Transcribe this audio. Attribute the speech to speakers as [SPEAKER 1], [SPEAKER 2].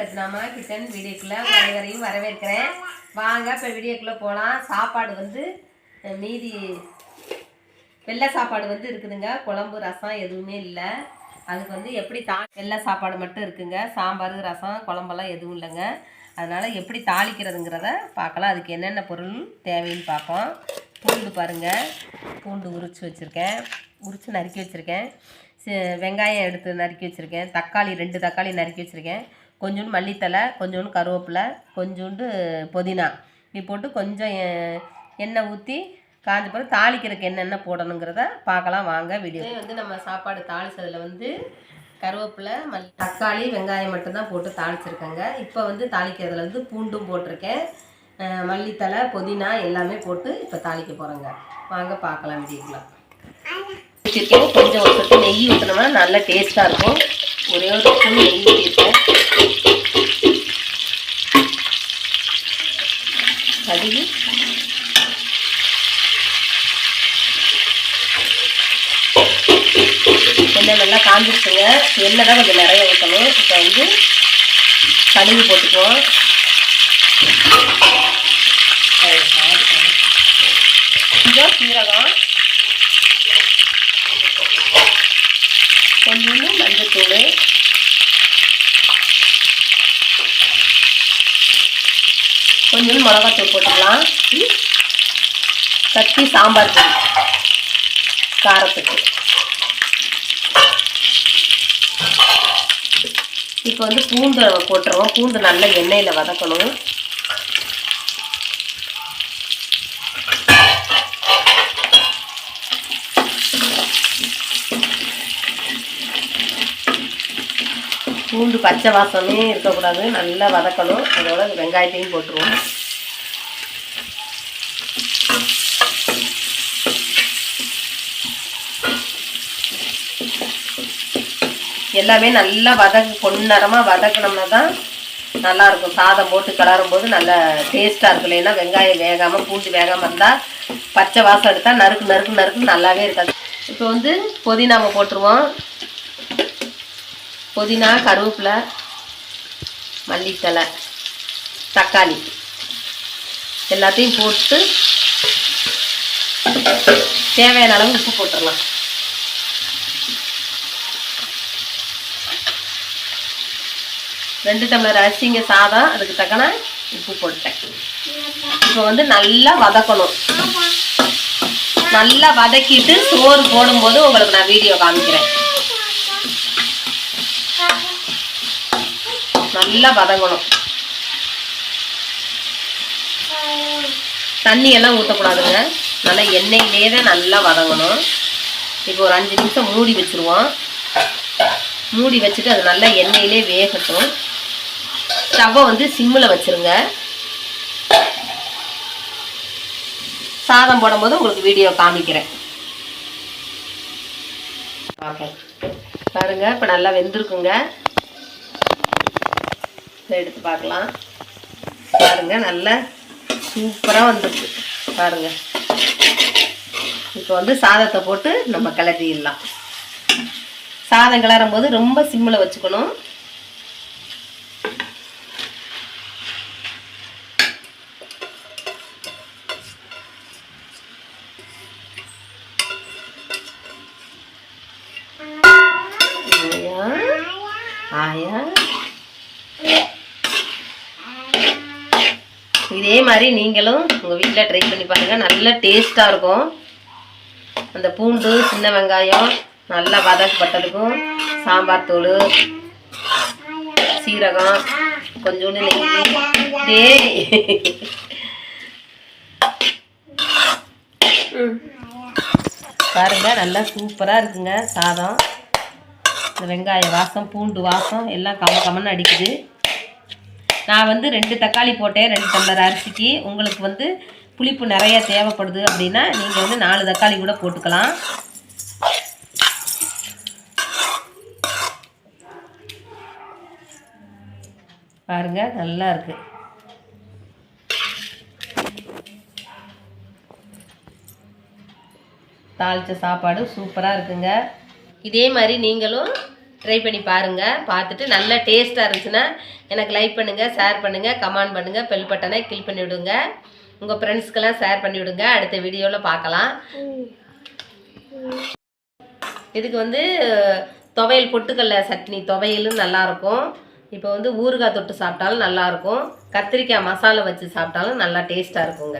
[SPEAKER 1] வாங்க kitten kitchen வீடியோக்குள்ளே அனைவரையும் வரவேற்கிறேன். வாங்க இப்போ வீடியோக்குள்ளே போகலாம் சாப்பாடு வந்து மீதி வெள்ளை சாப்பாடு வந்து இருக்குதுங்க. குழம்பு ரசம் எதுவுமே இல்லை. அதுக்கு வந்து எப்படி தா வெள்ளை சாப்பாடு மட்டும் இருக்குங்க. சாம்பார் ரசம் குழம்பெல்லாம் எதுவும் இல்லைங்க. அதனால் எப்படி தாளிக்கிறதுங்கிறத பார்க்கலாம். அதுக்கு என்னென்ன பொருள் தேவைன்னு பார்ப்போம். பூண்டு பாருங்கள் பூண்டு உரித்து வச்சுருக்கேன். உரித்து நறுக்கி வச்சுருக்கேன். வெங்காயம் எடுத்து நறுக்கி வச்சுருக்கேன். தக்காளி ரெண்டு தக்காளி நறுக்கி வச்சுருக்கேன். கொஞ்சோண்டு மல்லித்தலை கொஞ்சோண்டு கருவேப்பிலை கொஞ்சோண்டு புதினா. இது போட்டு கொஞ்சம் எண்ணெய் ஊற்றி காஞ்ச பிறகு தாளிக்கிறதுக்கு என்னென்ன போடணுங்கிறத பார்க்கலாம். வாங்க வீடியோ. வந்து நம்ம சாப்பாடு தாளிச்சதில் வந்து கருவேப்பிலை மல் தக்காளி வெங்காயம் மட்டும்தான் போட்டு தாளிச்சிருக்கேங்க. இப்போ வந்து தாளிக்கிறதுல வந்து பூண்டும் போட்டிருக்கேன். மல்லித்தலை புதினா எல்லாமே போட்டு இப்போ தாளிக்க போகிறேங்க வாங்க பார்க்கலாம் வச்சுருக்கேன் கொஞ்சம் ஒரு நெய் ஊற்றினோம்னா நல்ல டேஸ்ட்டாக இருக்கும். ஒரே ஒரு ஸ்பூன் நெய் ஊற்றிருக்கேன் கடுகு எண்ணெய் நல்லா காஞ்சிருச்சுங்க. எண்ணெய் தான் கொஞ்சம் நிறைய ஊற்றணும். இப்போ வந்து கடுகு போட்டுக்குவோம். கொஞ்சம் சீரகம் கொஞ்சோண்டு மஞ்சத்தூள் கொஞ்சோண்டு மிளகாத்தூள் போட்டுக்கலாம். ம். சாம்பார் தூள் காரத்துக்கு. இப்போ வந்து பூண்டு போட்டுருவோம். பூண்டு நல்லா எண்ணெயில் வதக்கணும். பூண்டு பச்சை வாசமே இருக்கக்கூடாது. நல்லா வதக்கணும். அதோட வெங்காயத்தையும் போட்டுருவோம். எல்லாமே நல்லா வதக்கு பொன்னரமாக வதக்கினோம்னா தான் நல்லாயிருக்கும் சாதம் போட்டு கிளறும் போது நல்லா டேஸ்ட்டாக இருக்கும். இல்லைன்னா வெங்காயம் வேகாமல் பூண்டு வேகாமல் இருந்தால் பச்சை வாசம் எடுத்தால் நறுக்கு நறுக்கு நறுக்கு நல்லாவே இருக்காது. இப்போ வந்து புதினாவை போட்டுருவோம். புதினா கருவேப்பிலை மல்லித்தலை தக்காளி எல்லாத்தையும் போட்டு தேவையான அளவு உப்பு போட்டுடலாம் ரெண்டு டம்ளர் அரிசிங்க சாதம் அதுக்கு தக்கன உப்பு போட்டேன் இப்போ வந்து நல்லா வதக்கணும். நல்லா வதக்கிட்டு சோறு போடும்போது உங்களுக்கு நான் வீடியோ காமிக்கிறேன். நல்லா வதங்கணும். தண்ணி எல்லாம் ஊற்றக்கூடாதுங்க நல்லா எண்ணெயிலே தான் நல்லா வதங்கணும். இப்போ ஒரு அஞ்சு நிமிஷம் மூடி வச்சுருவோம். மூடி வச்சுட்டு அது நல்லா எண்ணெயிலே வேகட்டும். ஸ்டவ்வை வந்து சிம்மில் வச்சுருங்க. சாதம் போடும்போது உங்களுக்கு வீடியோ காமிக்கிறேன். ஓகே. பாருங்க இப்போ நல்லா வெந்திருக்குங்க. எடுத்து பார்க்கலாம். பாருங்க நல்லா சூப்பராக வந்துருக்கு. பாருங்க. இப்போ வந்து சாதத்தை போட்டு நம்ம கிளறிடலாம். சாதம் கிளறும் போது ரொம்ப சிம்மில் வச்சுக்கணும். ஆயா இதே மாதிரி நீங்களும் உங்கள் வீட்டில் ட்ரை பண்ணி பாருங்கள் நல்ல டேஸ்ட்டாக இருக்கும். அந்த பூண்டு சின்ன வெங்காயம் நல்லா வதக்கப்பட்டதுக்கும் சாம்பார் தூள் சீரகம் கொஞ்சோண்டு நெய். பாருங்க நல்லா சூப்பராக இருக்குங்க சாதம். வெங்காய வாசம் பூண்டு வாசம் எல்லாம் கம கமன்னு அடிக்குது. நான் வந்து ரெண்டு தக்காளி போட்டேன் ரெண்டு டம்ளர் அரிசிக்கு. உங்களுக்கு வந்து புளிப்பு நிறைய தேவைப்படுது அப்படின்னா நீங்கள் வந்து நாலு தக்காளி கூட போட்டுக்கலாம். பாருங்க நல்லா இருக்கு. தாளிச்ச சாப்பாடு சூப்பராக இருக்குங்க. இதே மாதிரி நீங்களும் ட்ரை பண்ணி பாருங்கள் பார்த்துட்டு நல்ல டேஸ்ட்டாக இருந்துச்சுன்னா எனக்கு லைக் பண்ணுங்கள் ஷேர் பண்ணுங்கள் கமெண்ட் பண்ணுங்கள் பெல் பட்டனை கிளிக் பண்ணி விடுங்க. உங்கள் ஃப்ரெண்ட்ஸ்க்கெல்லாம் ஷேர் பண்ணி விடுங்க. அடுத்த வீடியோவில் பார்க்கலாம். இதுக்கு வந்து துவையல் பொட்டுக்கல்ல சட்னி துவையலும் நல்லாயிருக்கும் இப்போ வந்து ஊறுகாய் தொட்டு சாப்பிட்டாலும் நல்லாயிருக்கும். கத்திரிக்காய் மசாலா வச்சு சாப்பிட்டாலும் நல்லா டேஸ்ட்டாக இருக்குங்க.